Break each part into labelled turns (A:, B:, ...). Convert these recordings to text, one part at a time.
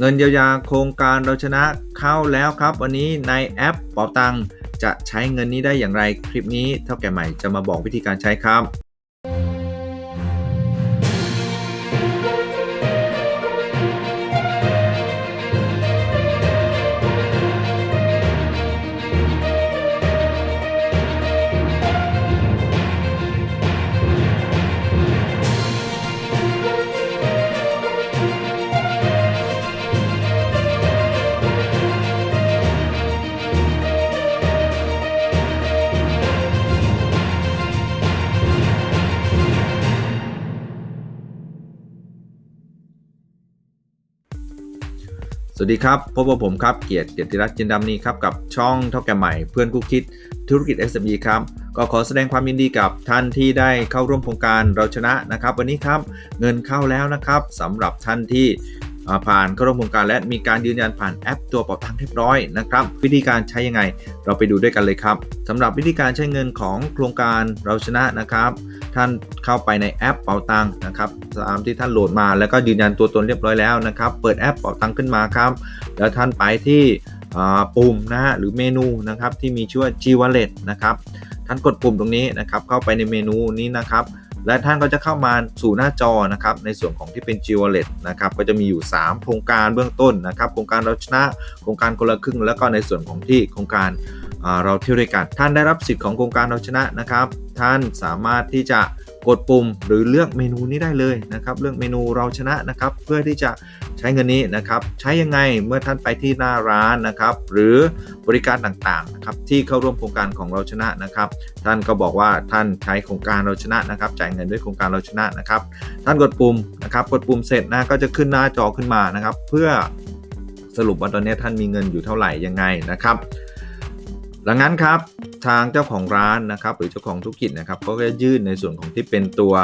A: เงินเยียวยาโครงการเราชนะเข้าแล้วครับ วันนี้ในแอปเป๋าตังจะใช้เงินนี้ได้อย่างไรคลิปนี้เท่าแก่ใหม่จะมาบอกวิธีการใช้ครับ สวัสดีครับ พบกับผมครับ เกียรติเกียรติรัตน์จินดำนีครับ กับช่องเท่าแก่ใหม่เพื่อนคู่คิดธุรกิจ SME ครับ ก็ขอแสดงความยินดีกับท่านที่ได้เข้าร่วมโครงการเราชนะนะครับ วันนี้ครับเงินเข้าแล้วนะครับสำหรับท่านที่ ผ่านเข้าร่วมโครงการและมีการยืนยันผ่านแอปตัวเป๋าตังเรียบร้อยนะครับ วิธีการใช้ยังไง เราไปดูด้วยกันเลยครับสำหรับวิธีการใช้เงินของโครงการเราชนะนะครับ ท่านเข้าไปในแอปเป๋าตังนะครับตามที่ท่านโหลดมาแล้วก็ยืนยันตัวตนเรียบร้อยแล้วนะครับ เปิดแอปเป๋าตังขึ้นมาครับ แล้วท่านไปที่ปุ่มนะฮะหรือเมนูนะครับที่มีชื่อว่า G Wallet นะครับท่านกดปุ่มตรงนี้นะครับเข้าไปในเมนูนี้นะครับ และท่านก็จะเข้ามาสู่หน้าจอนะครับในส่วนของที่เป็น G Wallet นะครับก็จะมีอยู่ 3 โครงการเบื้องต้นนะครับโครงการเราชนะ โครงการคนละครึ่ง แล้วก็ในส่วนของที่โครงการ เราเที่ยวด้วยกัน ท่านได้รับสิทธิ์ของโครงการเราชนะนะครับ ท่านสามารถที่จะกดปุ่มหรือเลือกเมนูนี้ได้เลยนะครับ เลือกเมนูเราชนะนะครับ เพื่อที่จะใช้เงินนี้นะครับ ใช้ยังไงเมื่อท่านไปที่หน้าร้านนะครับ หรือบริการต่างๆนะครับที่เข้าร่วมโครงการของเราชนะนะครับ ท่านก็บอกว่าท่านใช้โครงการเราชนะนะครับ จ่ายเงินด้วยโครงการเราชนะนะครับ ท่านกดปุ่มนะครับ กดปุ่มเสร็จนะก็จะขึ้นหน้าจอขึ้นมานะครับ เพื่อสรุปว่าตอนนี้ท่านมีเงินอยู่เท่าไหร่ยังไงนะครับ ดังนั้นครับทางเจ้าของร้านนะครับ หรือเจ้าของธุรกิจนะครับก็จะยื่นในส่วนของที่เป็นตัว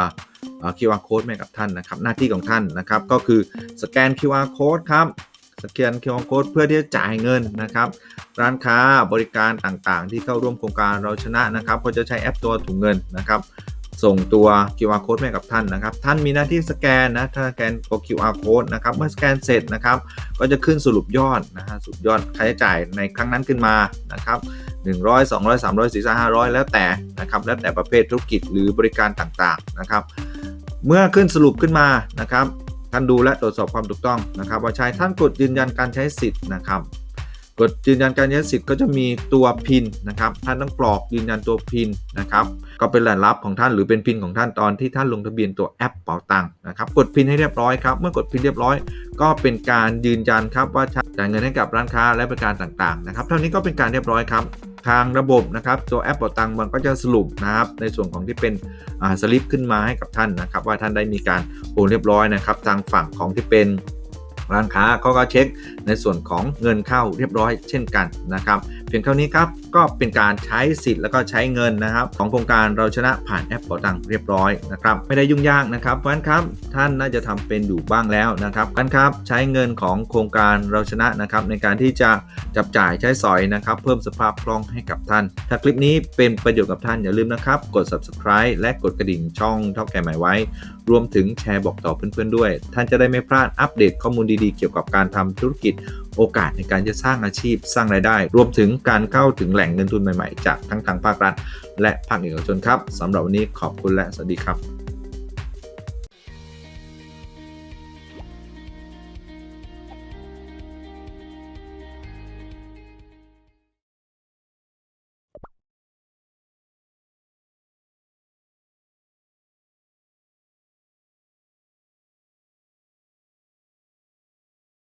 A: QR code ให้กับท่านนะครับ หน้าที่ของท่านนะครับ ก็คือสแกน QR code ครับสแกน QR code เพื่อที่จะจ่ายเงินนะครับ ร้านค้าบริการต่างๆ ที่เข้าร่วมโครงการเราชนะนะครับก็จะใช้แอปตัวถุงเงินนะครับ ส่งตัว QR code ให้กับท่านนะครับ ท่านมีหน้าที่สแกนนะถ้าสแกนตัว QR code นะครับ เมื่อสแกนเสร็จนะครับ ก็จะขึ้นสรุปยอดนะฮะสรุปยอดค่าใช้จ่ายในครั้งนั้นขึ้นมานะครับ100 200 300 400 500 แล้วแต่นะครับ แล้วแต่ประเภทธุรกิจหรือบริการต่างๆนะครับ เมื่อขึ้นสรุปขึ้นมานะครับ ท่านดูและตรวจสอบความถูกต้องนะครับ ว่าใช้ท่านกดยืนยันการใช้สิทธิ์นะครับ กดยืนยันการใช้สิทธิ์ก็จะมีตัวพินนะครับ ท่านต้องกรอกยืนยันตัวพินนะครับ ก็เป็นรายรับของท่านหรือเป็นพินของท่านตอนที่ท่านลงทะเบียนตัวแอปเป๋าตังค์นะครับ กดพินให้เรียบร้อยครับ เมื่อกดพินเรียบร้อย ก็เป็นการยืนยันครับว่าจ่ายเงินให้กับร้านค้าและบริการต่างๆนะครับ เท่านี้ก็เป็นการเรียบร้อยครับทางระบบนะครับตัวแอปเป๋าตังค์มันก็จะสรุปนะครับในส่วนของที่เป็นสลิปขึ้นมาให้กับท่านนะครับ ว่าท่านได้มีการโอนเรียบร้อยนะครับ ทางฝั่งของที่เป็น ร้านค้าเขาก็เช็คในส่วนของเงินเข้าเรียบร้อยเช่นกันนะครับเพียงเท่านี้ครับก็เป็นการใช้สิทธิ์แล้วก็ใช้เงินนะครับของโครงการเราชนะผ่านแอปเป๋าตังค์เรียบร้อยนะครับไม่ได้ยุ่งยากนะครับเพราะฉะนั้นครับท่านน่าจะทำเป็นอยู่บ้างแล้วนะครับกันครับใช้เงินของโครงการเราชนะนะครับในการที่จะจับจ่ายใช้สอยนะครับเพิ่มสภาพคล่องให้กับท่าน ถ้าคลิปนี้เป็นประโยชน์กับท่านอย่าลืมนะครับกด subscribe และกดกระดิ่งช่องเท่าแก่ใหม่ไว้ รวมถึงแชร์บอกต่อเพื่อนๆด้วย ท่านจะได้ไม่พลาดอัปเดตข้อมูลดีๆ เกี่ยวกับการทำธุรกิจ โอกาสในการจะสร้างอาชีพสร้างรายได้ รวมถึงการเข้าถึงแหล่งเงินทุนใหม่ๆ จากทั้งทางภาครัฐ และภาคเอกชนครับสำหรับวันนี้ขอบคุณและสวัสดีครับ